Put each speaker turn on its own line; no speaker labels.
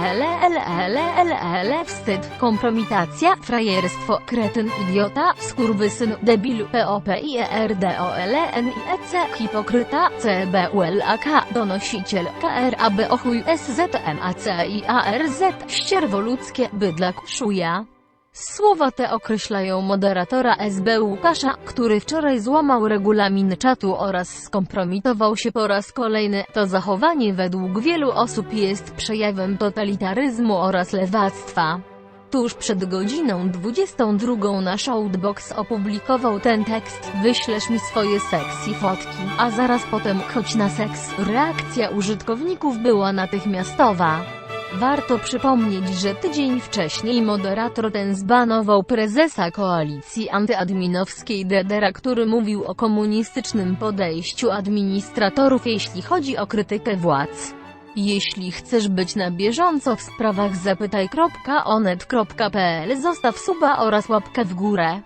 LLLLLL, wstyd, kompromitacja, frajerstwo, kretyn, idiota, skurwysyn, debil, POPIERDOLN, EC, hipokryta, CBULAK, donosiciel, KRAB, ochuj, SZMACIARZ, ścierwo ludzkie, bydlak, szuja. Słowa te określają moderatora SB Łukasza, który wczoraj złamał regulamin czatu oraz skompromitował się po raz kolejny. To zachowanie według wielu osób jest przejawem totalitaryzmu oraz lewactwa. Tuż przed godziną 22 na Shoutbox opublikował ten tekst Wyślesz mi swoje sexy fotki, a zaraz potem chodź na seks. Reakcja użytkowników była natychmiastowa. Warto przypomnieć, że tydzień wcześniej moderator ten zbanował prezesa koalicji antyadminowskiej Dedera, który mówił o komunistycznym podejściu administratorów jeśli chodzi o krytykę władz. Jeśli chcesz być na bieżąco w sprawach zapytaj.onet.pl zostaw suba oraz łapkę w górę.